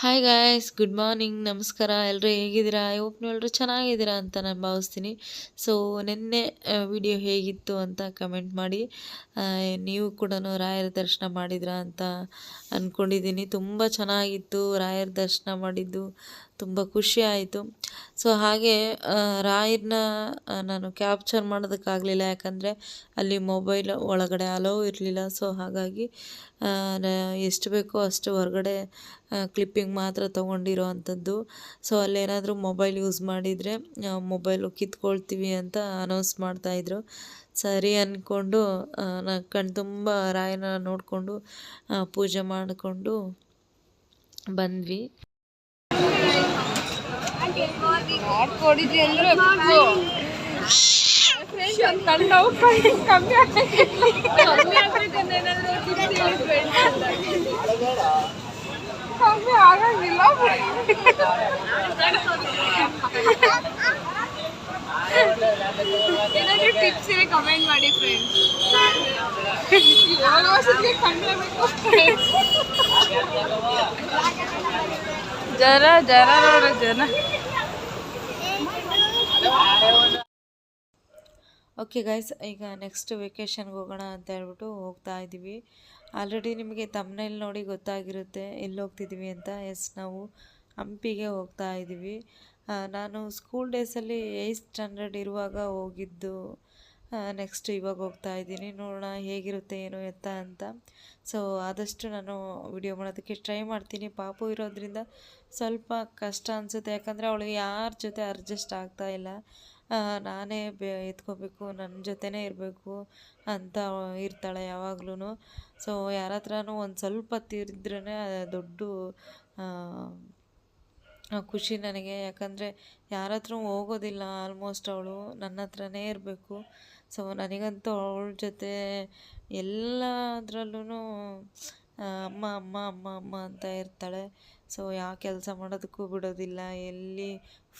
Hi guys good morning ನಮಸ್ಕಾರ. ಎಲ್ಲರೂ ಹೇಗಿದ್ದೀರಾ? ಐ ಹೋಪ್ ನೀವೆಲ್ಲರೂ ಚೆನ್ನಾಗಿದ್ದೀರಾ ಅಂತ ನಾನು ಭಾವಿಸ್ತೀನಿ. ಸೊ ನಿನ್ನೆ ವಿಡಿಯೋ ಹೇಗಿತ್ತು ಅಂತ ಕಮೆಂಟ್ ಮಾಡಿ ನೀವು ಕೂಡ ರಾಯರ ದರ್ಶನ ಮಾಡಿದ್ರಾ ಅಂತ ಅಂದ್ಕೊಂಡಿದ್ದೀನಿ ತುಂಬ ಚೆನ್ನಾಗಿತ್ತು. ರಾಯರ ದರ್ಶನ ಮಾಡಿದ್ದು ತುಂಬ ಖುಷಿ ಆಯಿತು. ಸೊ, ಹಾಗೆ ರಾಯರನ್ನ ನಾನು ಕ್ಯಾಪ್ಚರ್ ಮಾಡೋದಕ್ಕಾಗಲಿಲ್ಲ. ಯಾಕಂದರೆ ಅಲ್ಲಿ ಮೊಬೈಲ್ ಒಳಗಡೆ ಅಲೋ ಇರಲಿಲ್ಲ. ಸೊ, ಹಾಗಾಗಿ ಎಷ್ಟು ಬೇಕೋ ಅಷ್ಟು ಹೊರಗಡೆ ಕ್ಲಿಪ್ಪಿಂಗ್ ಮಾತ್ರ ತೊಗೊಂಡಿರೋ ಅಂಥದ್ದು. ಸೊ, ಅಲ್ಲೇನಾದರೂ ಮೊಬೈಲ್ ಯೂಸ್ ಮಾಡಿದರೆ ಮೊಬೈಲು ಕಿತ್ಕೊಳ್ತೀವಿ ಅಂತ ಅನೌನ್ಸ್ ಮಾಡ್ತಾಯಿದ್ರು ಸರಿ ಅಂದ್ಕೊಂಡು ನಾನು ಕಣ್ ತುಂಬ ರಾಯನ ನೋಡಿಕೊಂಡು ಪೂಜೆ ಮಾಡಿಕೊಂಡು ಬಂದ್ವಿ. ಮಾಡ್ಕೊಡಿದ್ವಿ ಅಂದ್ರೆ ಕಣ್ಣು ನೋವು ಕಮ್ಮಿ ಆಗ್ತೈತೆ ಕಮ್ಮಿ ಆಗ್ತೈತೆ ಅಂತ ಏನಾದ್ರು tips ಹೇಳಿ friends ಅಂತ. ಕಮ್ಮಿ ಆಗಂಗಿಲ್ಲ ಏನಾದ್ರು ಟಿಪ್ಸ್ ಇದೆ ಕಮೆಂಟ್ ಮಾಡಿ ಫ್ರೆಂಡ್ಸ್ ಇವಾಗ ವರ್ಷಕ್ಕೆ ಕಣ್ಣಬೇಕು ಜನ ಜನ ಜನ. ಓಕೆ ಗೈಸ್ ಈಗ ನೆಕ್ಸ್ಟ್ ವೆಕೇಷನ್ಗೆ ಹೋಗೋಣ ಅಂತ ಹೇಳ್ಬಿಟ್ಟು ಹೋಗ್ತಾ ಇದ್ದೀವಿ. ಆಲ್ರೆಡಿ ನಿಮಗೆ ತಮ್ಮನೇಲಿ ನೋಡಿ ಗೊತ್ತಾಗಿರುತ್ತೆ ಎಲ್ಲಿ ಹೋಗ್ತಿದ್ದೀವಿ ಅಂತ. ಎಸ್ ನಾವು ಹಂಪಿಗೆ ಹೋಗ್ತಾ ಇದ್ದೀವಿ. ನಾನು ಸ್ಕೂಲ್ ಡೇಸಲ್ಲಿ ಏಯ್ತ್ ಸ್ಟ್ಯಾಂಡರ್ಡ್ ಇರುವಾಗ ಹೋಗಿದ್ದು. ನೆಕ್ಸ್ಟ್ ಇವಾಗ ಹೋಗ್ತಾ ಇದ್ದೀನಿ. ನೋಡೋಣ ಹೇಗಿರುತ್ತೆ, ಏನು ಎತ್ತ ಅಂತ. ಸೊ ಆದಷ್ಟು ನಾನು ವಿಡಿಯೋ ಮಾಡೋದಕ್ಕೆ ಟ್ರೈ ಮಾಡ್ತೀನಿ. ಪಾಪು ಇರೋದ್ರಿಂದ ಸ್ವಲ್ಪ ಕಷ್ಟ ಅನಿಸುತ್ತೆ. ಯಾಕಂದರೆ ಅವಳಿಗೆ ಯಾರ ಜೊತೆ ಅಡ್ಜಸ್ಟ್ ಆಗ್ತಾ ಇಲ್ಲ. ನಾನೇ ಬೆ, ಎತ್ಕೋಬೇಕು ನನ್ನ ಜೊತೆನೇ ಇರಬೇಕು ಅಂತ ಇರ್ತಾಳೆ ಯಾವಾಗ್ಲೂ ಸೊ ಯಾರ ಹತ್ರನೂ ಒಂದು ಸ್ವಲ್ಪ ತಿರಿದ್ರೇ ದೊಡ್ಡ ಖುಷಿ ನನಗೆ. ಯಾಕಂದರೆ ಯಾರ ಹತ್ರ ಹೋಗೋದಿಲ್ಲ ಆಲ್ಮೋಸ್ಟ್ ಅವಳು. ನನ್ನ ಹತ್ರನೇ ಇರಬೇಕು. ಸೊ ನನಗಂತೂ ಅವಳ ಜೊತೆ ಎಲ್ಲದರಲ್ಲೂ ಅಮ್ಮ ಅಮ್ಮ ಅಮ್ಮ ಅಮ್ಮ ಅಂತ ಇರ್ತಾಳೆ. ಸೊ ಯಾವ ಕೆಲಸ ಮಾಡೋದಕ್ಕೂ ಬಿಡೋದಿಲ್ಲ, ಎಲ್ಲಿ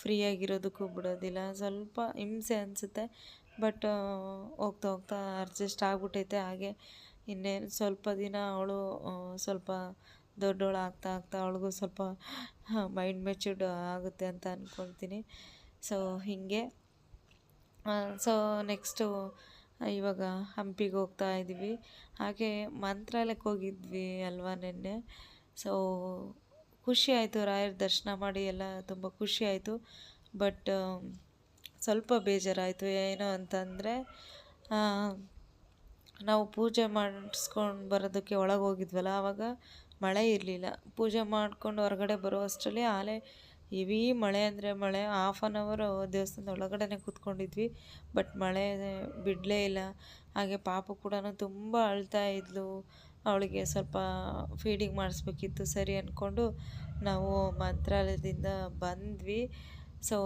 ಫ್ರೀಯಾಗಿರೋದಕ್ಕೂ ಬಿಡೋದಿಲ್ಲ. ಸ್ವಲ್ಪ ಹಿಂಸೆ ಅನಿಸುತ್ತೆ ಬಟ್ ಹೋಗ್ತಾ ಹೋಗ್ತಾ ಅಡ್ಜಸ್ಟ್ ಆಗ್ಬಿಟ್ಟೈತೆ. ಹಾಗೆ ಇನ್ನೇನು ಸ್ವಲ್ಪ ದಿನ ಅವಳು ಸ್ವಲ್ಪ ದೊಡ್ಡವಳು ಆಗ್ತಾ ಆಗ್ತಾ ಅವಳಿಗೂ ಸ್ವಲ್ಪ ಮೈಂಡ್ ಮೆಚ್ಯೂರ್ಡ್ ಆಗುತ್ತೆ ಅಂತ ಅಂದ್ಕೊಳ್ತೀನಿ ಸೊ ಹೀಗೆ. ಸೊ ನೆಕ್ಸ್ಟು ಇವಾಗ ಹಂಪಿಗೆ ಹೋಗ್ತಾ ಇದ್ದೀವಿ ಹಾಗೆ ಮಂತ್ರಾಲಯಕ್ಕೆ ಹೋಗಿದ್ವಿ ಅಲ್ವಾ ನೆನ್ನೆ. ಸೊ ಖುಷಿ ಆಯಿತು ರಾಯರ ದರ್ಶನ ಮಾಡಿ ಎಲ್ಲ ತುಂಬ ಖುಷಿ ಆಯಿತು. ಬಟ್ ಸ್ವಲ್ಪ ಬೇಜಾರಾಯಿತು. ಏನು ಅಂತಂದರೆ ನಾವು ಪೂಜೆ ಮಾಡಿಸ್ಕೊಂಡು ಬರೋದಕ್ಕೆ ಒಳಗೆ ಹೋಗಿದ್ವಲ್ಲ, ಆವಾಗ ಮಳೆ ಇರಲಿಲ್ಲ. ಪೂಜೆ ಮಾಡ್ಕೊಂಡು ಹೊರಗಡೆ ಬರುವಷ್ಟರಲ್ಲಿ ಆಲೆ ಹೆವಿ ಮಳೆ ಅಂದರೆ ಮಳೆ. ಹಾಫ್ ಆನ್ ಅವರು ದೇವಸ್ಥಾನದ ಒಳಗಡೆ ಕೂತ್ಕೊಂಡಿದ್ವಿ. ಬಟ್ ಮಳೆ ಬಿಡಲೇ ಇಲ್ಲ. ಹಾಗೆ ಪಾಪು ಕೂಡ ತುಂಬ ಅಳ್ತಾ ಇದ್ಲು. ಅವಳಿಗೆ ಸ್ವಲ್ಪ ಫೀಡಿಂಗ್ ಮಾಡಿಸ್ಬೇಕಿತ್ತು ಸರಿ ಅಂದ್ಕೊಂಡು ನಾವು ಮಂತ್ರಾಲಯದಿಂದ ಬಂದ್ವಿ. ಸೊ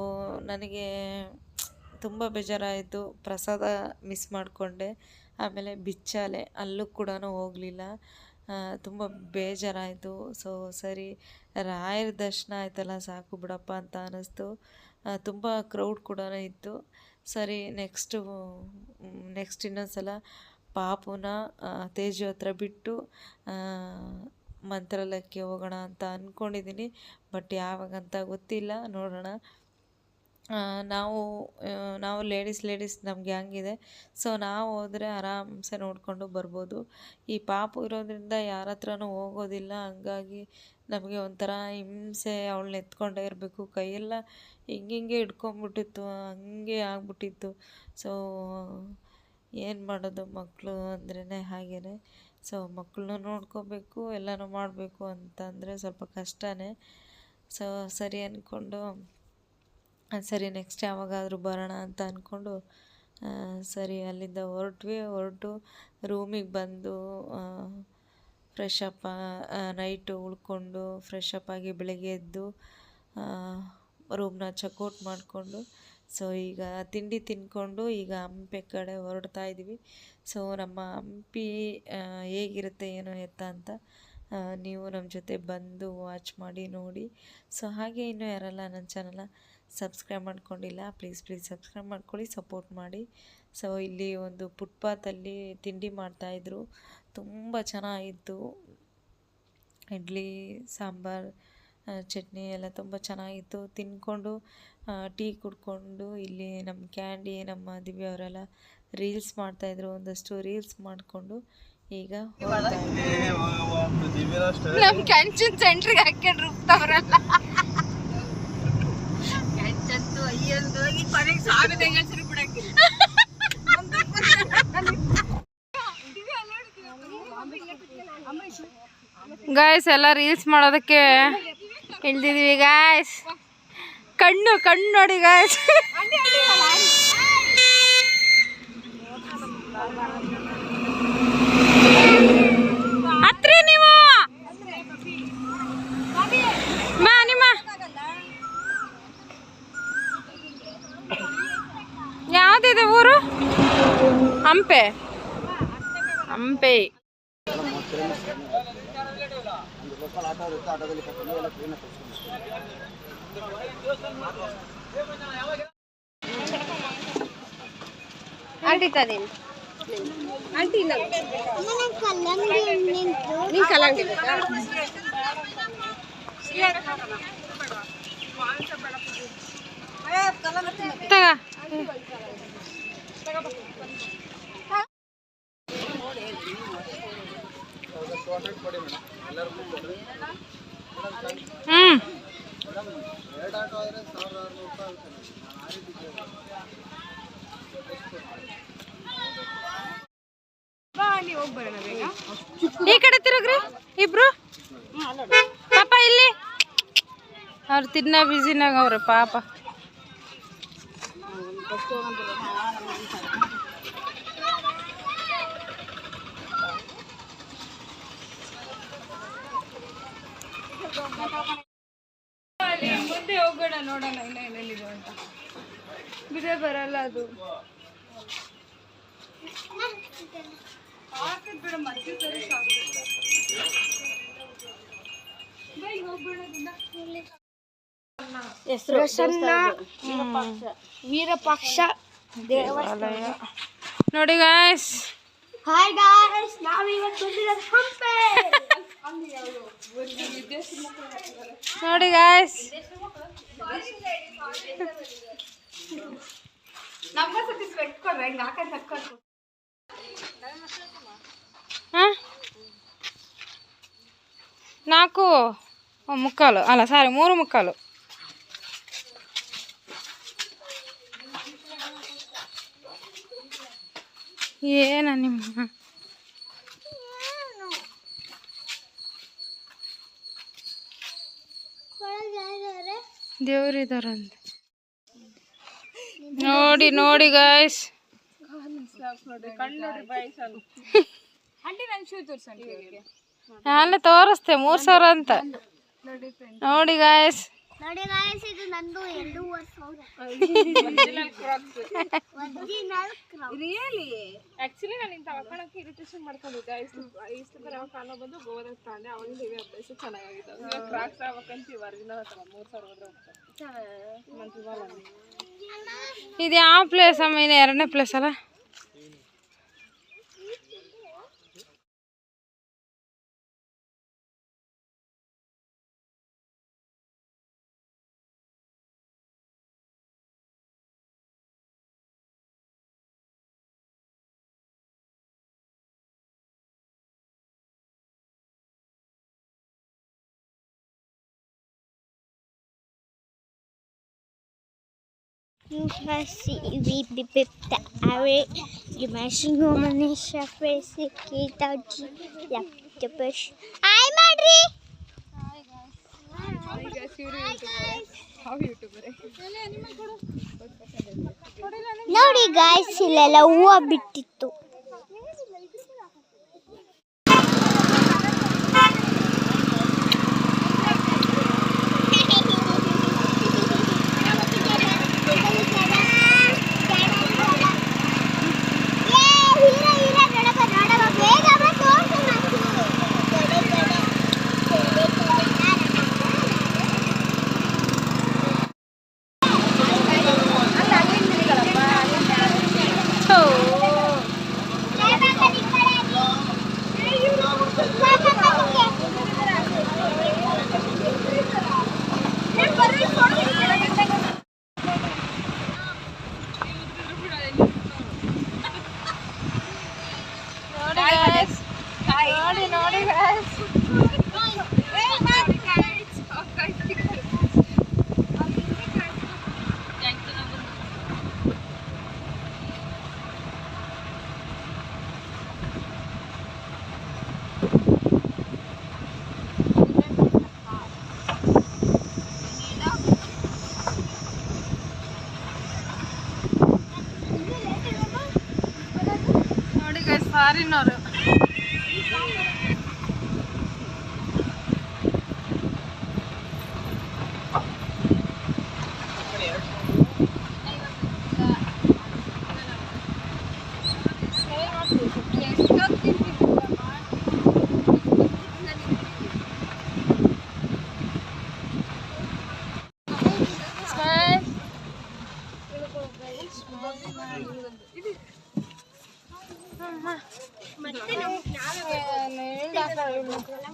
ನನಗೆ ತುಂಬ ಬೇಜಾರಾಯಿತು. ಪ್ರಸಾದ ಮಿಸ್ ಮಾಡಿಕೊಂಡೆ. ಆಮೇಲೆ ಬಿಚ್ಚಾಲೆ, ಅಲ್ಲೂ ಕೂಡ ಹೋಗಲಿಲ್ಲ. ತುಂಬ ಬೇಜಾರಾಯಿತು. ಸೊ ಸರಿ, ರಾಯರ ದರ್ಶನ ಆಯ್ತಲ್ಲ, ಸಾಕು ಬಿಡಪ್ಪ ಅಂತ ಅನ್ನಿಸ್ತು ತುಂಬ ಕ್ರೌಡ್ ಕೂಡ ಇತ್ತು. ಸರಿ ನೆಕ್ಸ್ಟು ನೆಕ್ಸ್ಟ್ ಇನ್ನೊಂದು ಸಲ ಪಾಪುನ ತೇಜು ಹತ್ರ ಬಿಟ್ಟು ಮಂತ್ರಾಲಯಕ್ಕೆ ಹೋಗೋಣ ಅಂತ ಅಂದ್ಕೊಂಡಿದ್ದೀನಿ ಬಟ್ ಯಾವಾಗಂತ ಗೊತ್ತಿಲ್ಲ. ನೋಡೋಣ. ನಾವು ನಾವು ಲೇಡೀಸ್ ಲೇಡೀಸ್ ನಮ್ಮ ಗ್ಯಾಂಗ್ ಇದೆ. ಸೊ ನಾವು ಹೋದರೆ ಆರಾಮ್ಸೆ ನೋಡಿಕೊಂಡು ಬರ್ಬೋದು. ಈ ಪಾಪು ಇರೋದ್ರಿಂದ ಯಾರ ಹತ್ರನೂ ಹೋಗೋದಿಲ್ಲ. ಹಂಗಾಗಿ ನಮಗೆ ಒಂಥರ ಹಿಂಸೆ, ಅವಳನ್ನ ಎತ್ಕೊಂಡೇ ಇರಬೇಕು. ಕೈಯೆಲ್ಲ ಹಿಂಗೆ ಹಿಂಗೆ ಹಿಡ್ಕೊಂಬಿಟ್ಟಿತ್ತು. ಹಂಗೆ ಆಗ್ಬಿಟ್ಟಿತ್ತು. ಸೊ ಏನು ಮಾಡೋದು ಮಕ್ಕಳು ಅಂದ್ರೇ ಹಾಗೇ ಸೊ ಮಕ್ಕಳನ್ನೂ ನೋಡ್ಕೋಬೇಕು, ಎಲ್ಲನೂ ಮಾಡಬೇಕು ಅಂತಂದರೆ ಸ್ವಲ್ಪ ಕಷ್ಟನೇ. ಸೊ ಸರಿ ಅಂದ್ಕೊಂಡು ಸರಿ ನೆಕ್ಸ್ಟ್ ಯಾವಾಗಾದರೂ ಬರೋಣ ಅಂತ ಅಂದ್ಕೊಂಡು ಸರಿ ಅಲ್ಲಿಂದ ಹೊರಟ್ವಿ. ಹೊರಟು ರೂಮಿಗೆ ಬಂದು ಫ್ರೆಶ್ ಅಪ್ ನೈಟು ಉಳ್ಕೊಂಡು ಫ್ರೆಶ್ ಅಪ್ ಆಗಿ ಬೆಳಗ್ಗೆ ಎದ್ದು ರೂಮ್ನ ಚೆಕ್ಔಟ್ ಮಾಡಿಕೊಂಡು ಸೊ ಈಗ ತಿಂಡಿ ತಿಂದ್ಕೊಂಡು ಈಗ ಹಂಪೆ ಕಡೆ ಹೊರಡ್ತಾ ಇದ್ದೀವಿ ಸೊ ನಮ್ಮ ಹಂಪಿ ಹೇಗಿರುತ್ತೆ, ಏನು ಎತ್ತ ಅಂತ ನೀವು ನಮ್ಮ ಜೊತೆ ಬಂದು ವಾಚ್ ಮಾಡಿ, ನೋಡಿ. ಸೊ ಹಾಗೆ ಇನ್ನೂ ಯಾರಲ್ಲ, ನನ್ನ ಚಾನಲ್ನ ಸಬ್ಸ್ಕ್ರೈಬ್ ಮಾಡ್ಕೊಂಡಿಲ್ಲ ಪ್ಲೀಸ್ ಪ್ಲೀಸ್ ಸಬ್ಸ್ಕ್ರೈಬ್ ಮಾಡ್ಕೊಳ್ಳಿ ಸಪೋರ್ಟ್ ಮಾಡಿ. ಸೊ ಇಲ್ಲಿ ಒಂದು ಫುಟ್ಪಾತಲ್ಲಿ ತಿಂಡಿ ಮಾಡ್ತಾಯಿದ್ರು ತುಂಬ ಚೆನ್ನಾಗಿತ್ತು. ಇಡ್ಲಿ, ಸಾಂಬಾರು ಚಟ್ನಿ ಎಲ್ಲ ತುಂಬ ಚೆನ್ನಾಗಿತ್ತು. ತಿಂದ್ಕೊಂಡು ಟೀ ಕುಡ್ಕೊಂಡು ಇಲ್ಲಿ ನಮ್ಮ ಕ್ಯಾಂಡಿ ನಮ್ಮ ದಿವ್ಯ ಅವರೆಲ್ಲ ರೀಲ್ಸ್ ಮಾಡ್ತಾಯಿದ್ರು ಒಂದಷ್ಟು ರೀಲ್ಸ್ ಮಾಡಿಕೊಂಡು ಈಗ ನಮ್ಮ ಕ್ಯಾಂಚನ್ ಸೆಂಟ್ರಿಗೆ ಹಾಕೊಂಡು ರುಬ್ತವ್ರಲ್ಲ ಅಯ್ಯಂದು ಹೋಗಿ ಕೊನೆಗೆ ಹೆಂಗಸರು ಗಾಯ್ಸ್ ಎಲ್ಲ ರೀಲ್ಸ್ ಮಾಡೋದಕ್ಕೆ ಇಳ್ದಿದೀವಿ ಗಾಯ್ಸ್ ಕಣ್ಣು ಕಣ್ಣು ನೋಡಿ ಗಾಯ್ಸ್ ಹತ್ರಿ ನೀವು? ಬಾ ನಿಮ್ಮ. ಯಾವ್ದಿದೆ ಊರು? ಹಂಪೆ. ಹಂಪೆ. ಆಂಟಿ ತದೇನು ಆಂಟಿ ಇಲ್ಲ. ನೀನ್ ಕಲ್ಲಂಗಡಿ ಬೇಕಾ ತಗ. ಹ್ಮ್. ಈ ಕಡೆ ತಿರುಗ್ರಿ ಇಬ್ರು. ಪಾಪ ಇಲ್ಲಿ. ಅವ್ರು ತಿನ್ನ ಬಿಸಿನಾಗ ಅವ್ರೆ ಪಾಪ ಮುಂದೆ ಹೋಗೋಣ ನೋಡೋಣ ಇನ್ನ ಏನೇನಿದೆ ಅಂತ. ಬಿಡೇ ಬರಲ್ಲ ಅದು. ಬಿಡು ಸರಿ ಸಾಕು. ವೀರಪಕ್ಷ. ದೇವಾಲಯ ನೋಡಿ ಗಾಯ್ಸ್ ಹಾಯ್ ಗಾಯ್ಸ್ ನಾವಿವತ್ತು ಬಂದಿರೋದು ಹಂಪೆ ನೋಡಿ ಗಾಯ್ಸ್ ನಮ್ಮ ಸತಿ ಕಟ್ಕೊಂಡ್ರೆ ಹಿಂಗೆ ಹಾಕೊಂಡು ತಕ್ಕೊಂಡು ನಾಲ್ಕು ಓ, ಮುಕ್ಕಾಲು ಅಲ್ಲ ಸಾರಿ ಮೂರು ಏನ ನಿಮ್ಮ ದೇವ್ರಿದಾರಂತೆ ನೋಡಿ ನೋಡಿ ಗಾಯ್ಸ್ ಅಲ್ಲ ತೋರಿಸ್ತೆ ಮೂರ್ ಸಾವಿರ ಅಂತ. ನೋಡಿ ಗಾಯ್ಸ್ ನೋಡಿ ಗಾಯ್ಸ್ ಇದು ನಂದು ಎರಡೂವರೆ ಸಾವಿರ. ಒರಿಜಿನಲ್ ರಿಯಲಿ ಆಕ್ಚುಲಿ ನಾನು ಇಂಥ ಹಾಕೊಳಕ್ಕೆ ಇರಿಟೇಷನ್ ಮಾಡ್ಕೊಂಡಿದ್ದೆ ಇಷ್ಟು ಇಷ್ಟು ಥರ ಕಾಲ ಬಂದು ಗೋವಾದಾಗ ತಾಂಡೆ ಅವನಿಂದ ಇವೇ ಅಭ್ಯಾಸ ಚೆನ್ನಾಗಿದೆ ಇವಾಗ ಕ್ರಾಕ್ಸ್ ಆಗ್ಬೇಕಂತ ಒರಿಜಿನಲ್ ಹತ್ತಲ್ಲ ಮೂರು ಸಾವಿರ ಹೋದ್ರೆ ಮಂತ್ರಿವಾಲ ಇದು ಯಾವ ಪ್ಲೇಸ್ ಅಮ್ಮ? ಇನ್ನು ಎರಡನೇ ಪ್ಲೇಸ್ ಅಲ್ಲ? You can see the array. You mashing woman is a face. Kid out. The bush. Hi, Madri. ನೋಡಿ ಗಾಯ್ಸ್ ಇಲ್ಲೆಲ್ಲ ಹೂವು ಬಿಟ್ಟಿತ್ತು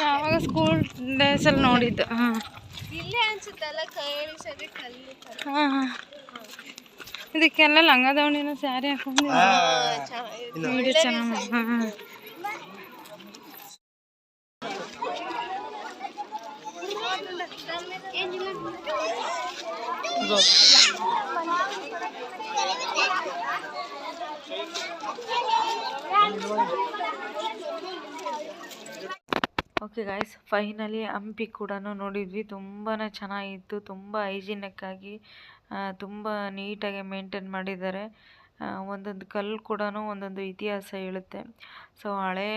ಯಾವಾಗ ಸ್ಕೂಲ್ ಡೇಸಲ್ಲಿ ನೋಡಿದ್ದು ಹಾಂ. ಇಲ್ಲೇ ಅನ್ಸುತ್ತಲ್ಲ ಕೈ ಸರಿ ಕಲ್ಲು ಹಾಂ ಹಾಂ. ಇದಕ್ಕೆಲ್ಲ ಲಂಗ ದಾವಣಿನ ಸ್ಯಾರಿ ಹಾಕೊಂಡು ವಿಡಿಯೋ ಚೆನ್ನಾಗಿ. ಓಕೆ ಗಾಯ್ಸ್ ಫೈನಲಿ ಹಂಪಿ ಕೂಡ ನೋಡಿದ್ವಿ. ತುಂಬಾ ಚೆನ್ನಾಗಿತ್ತು ತುಂಬ ಹೈಜಿನಿಕ್ಕಾಗಿ. ತುಂಬ ನೀಟಾಗಿ ಮೇಂಟೈನ್ ಮಾಡಿದ್ದಾರೆ. ಒಂದೊಂದು ಕಲ್ಲು ಕೂಡ ಒಂದೊಂದು ಇತಿಹಾಸ ಹೇಳುತ್ತೆ. ಸೊ, ಹಳೇ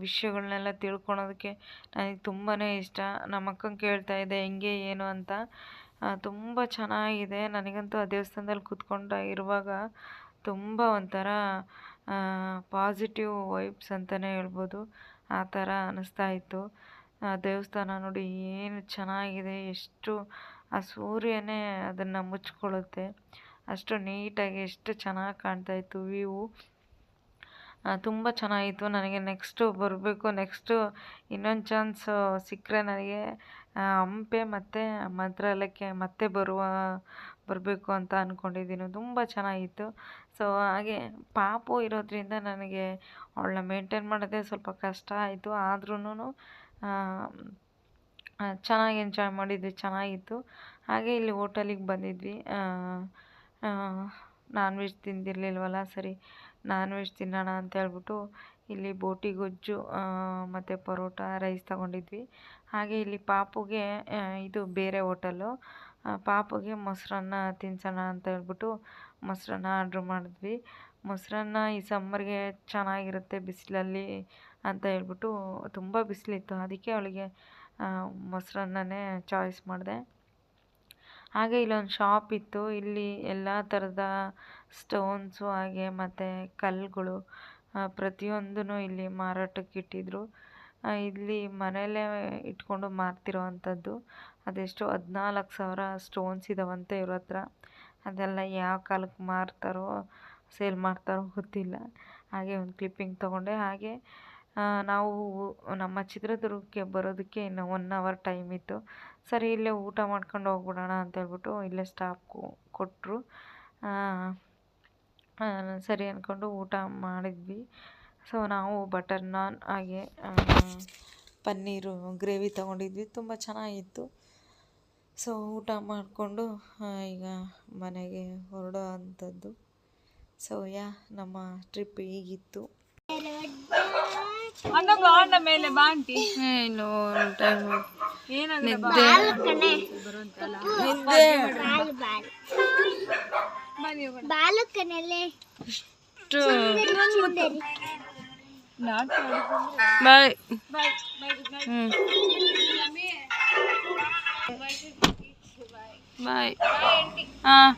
ವಿಷಯಗಳನ್ನೆಲ್ಲ ತಿಳ್ಕೊಳೋದಕ್ಕೆ ನನಗೆ ತುಂಬಾ ಇಷ್ಟ. ನಮ್ಮ ಅಕ್ಕಂಗೆ ಕೇಳ್ತಾ ಇದ್ದೆ ಹೆಂಗೆ, ಏನು ಅಂತ. ತುಂಬ ಚೆನ್ನಾಗಿದೆ. ನನಗಂತೂ ಆ ದೇವಸ್ಥಾನದಲ್ಲಿ ಕೂತ್ಕೊಂಡು ಇರುವಾಗ ತುಂಬ ಒಂಥರ ಪಾಸಿಟಿವ್ ವೈಬ್ಸ್ ಅಂತಲೇ ಹೇಳ್ಬೋದು. ಆ ಥರ ಅನ್ನಿಸ್ತಾ ಇತ್ತು. ಆ ದೇವಸ್ಥಾನ ನೋಡಿ ಏನು ಚೆನ್ನಾಗಿದೆ, ಎಷ್ಟು ಆ ಸೂರ್ಯನೇ ಅದನ್ನು ಮುಚ್ಕೊಳ್ಳುತ್ತೆ. ಅಷ್ಟು ನೀಟಾಗಿ ಎಷ್ಟು ಚೆನ್ನಾಗಿ ಕಾಣ್ತಾ ಇತ್ತು ವ್ಯೂವು ತುಂಬ ಚೆನ್ನಾಗಿತ್ತು. ನನಗೆ ನೆಕ್ಸ್ಟು ಬರಬೇಕು. ನೆಕ್ಸ್ಟು ಇನ್ನೊಂದು ಚಾನ್ಸ್ ಸಿಕ್ಕರೆ ನನಗೆ ಹಂಪೆ ಮತ್ತು ಮಂತ್ರಾಲಯಕ್ಕೆ ಮತ್ತೆ ಬರುವ, ಬರಬೇಕು ಅಂತ ಅಂದ್ಕೊಂಡಿದ್ದೀನಿ ತುಂಬ ಚೆನ್ನಾಗಿತ್ತು. ಸೊ, ಹಾಗೆ ಪಾಪು ಇರೋದ್ರಿಂದ ನನಗೆ ಅವಳನ್ನ ಮೇಂಟೈನ್ ಮಾಡೋದೇ ಸ್ವಲ್ಪ ಕಷ್ಟ ಆಯಿತು. ಆದ್ರೂ ಚೆನ್ನಾಗಿ ಎಂಜಾಯ್ ಮಾಡಿದ್ವಿ, ಚೆನ್ನಾಗಿತ್ತು. ಹಾಗೆ ಇಲ್ಲಿ ಹೋಟೆಲಿಗೆ ಬಂದಿದ್ವಿ. ನಾನ್ ವೆಜ್ ತಿಂದಿರಲಿಲ್ವಲ್ಲ, ಸರಿ ನಾನ್ ವೆಜ್ ತಿನ್ನೋಣ ಅಂತ ಹೇಳ್ಬಿಟ್ಟು ಇಲ್ಲಿ ಬೋಟಿ, ಗೊಜ್ಜು ಮತ್ತು ಪರೋಟ ರೈಸ್ ತಗೊಂಡಿದ್ವಿ. ಹಾಗೆ ಇಲ್ಲಿ ಪಾಪುಗೆ ಇದು ಬೇರೆ ಹೋಟೆಲ್ಲು ಪಾಪುಗೆ ಮೊಸರನ್ನ ತಿನ್ಸೋಣ ಅಂತ ಹೇಳ್ಬಿಟ್ಟು ಮೊಸರನ್ನ ಆರ್ಡ್ರ್ ಮಾಡಿದ್ವಿ. ಮೊಸರನ್ನ ಈ ಸಮ್ಮರ್ಗೆ ಚೆನ್ನಾಗಿರುತ್ತೆ ಬಿಸಿಲಲ್ಲಿ ಅಂತ ಹೇಳ್ಬಿಟ್ಟು ತುಂಬ ಬಿಸಿಲಿತ್ತು. ಅದಕ್ಕೆ ಅವಳಿಗೆ ಮೊಸರನ್ನನೇ ಚಾಯ್ಸ್ ಮಾಡಿದೆ. ಹಾಗೆ ಇಲ್ಲೊಂದು ಶಾಪ್ ಇತ್ತು. ಇಲ್ಲಿ ಎಲ್ಲ ಥರದ ಸ್ಟೋನ್ಸು ಹಾಗೆ ಮತ್ತು ಕಲ್ಲುಗಳು ಪ್ರತಿಯೊಂದೂ ಇಲ್ಲಿ ಮಾರಾಟಕ್ಕೆ ಇಟ್ಟಿದ್ದರು ಇಲ್ಲಿ ಮನೆಯಲ್ಲೇ ಇಟ್ಕೊಂಡು ಮಾರ್ತಿರೋ ಅಂಥದ್ದು ಅದೆಷ್ಟು ಹದಿನಾಲ್ಕು ಸಾವಿರ ಸ್ಟೋನ್ಸ್ ಇದಾವಂತೆ ಇವ್ರ ಹತ್ರ. ಅದೆಲ್ಲ ಯಾವ ಕಾಲಕ್ಕೆ ಮಾರ್ತಾರೋ ಸೇಲ್ ಮಾಡ್ತಾರೋ ಗೊತ್ತಿಲ್ಲ. ಹಾಗೆ ಒಂದು ಕ್ಲಿಪ್ಪಿಂಗ್ ತೊಗೊಂಡೆ. ಹಾಗೆ ನಾವು ನಮ್ಮ ಚಿತ್ರದುರ್ಗಕ್ಕೆ ಬರೋದಕ್ಕೆ ಇನ್ನು ಒನ್ ಅವರ್ ಟೈಮ್ ಇತ್ತು. ಸರಿ, ಇಲ್ಲೇ ಊಟ ಮಾಡ್ಕೊಂಡು ಹೋಗ್ಬಿಡೋಣ ಅಂತ ಹೇಳ್ಬಿಟ್ಟು ಇಲ್ಲೇ ಸ್ಟಾಪ್ ಕೊಟ್ಟರು ಸರಿ ಅಂದ್ಕೊಂಡು ಊಟ ಮಾಡಿದ್ವಿ. ಸೊ ನಾವು ಬಟರ್ ನಾನ್ ಹಾಗೆ ಪನ್ನೀರು ಗ್ರೇವಿ ತೊಗೊಂಡಿದ್ವಿ. ತುಂಬ ಚೆನ್ನಾಗಿತ್ತು. ಸೊ ಊಟ ಮಾಡಿಕೊಂಡು ಈಗ ಮನೆಗೆ ಹೊರಡೋ ಅಂಥದ್ದು ಸೊ ಯಾ, ನಮ್ಮ ಟ್ರಿಪ್ ಹೀಗಿತ್ತು. అన్న బాగుండ మేలే బాంటి? ఏలో టైం నిద్ದೆ నిద్దే బాలుకనలే bye. Bye bye bye. Bye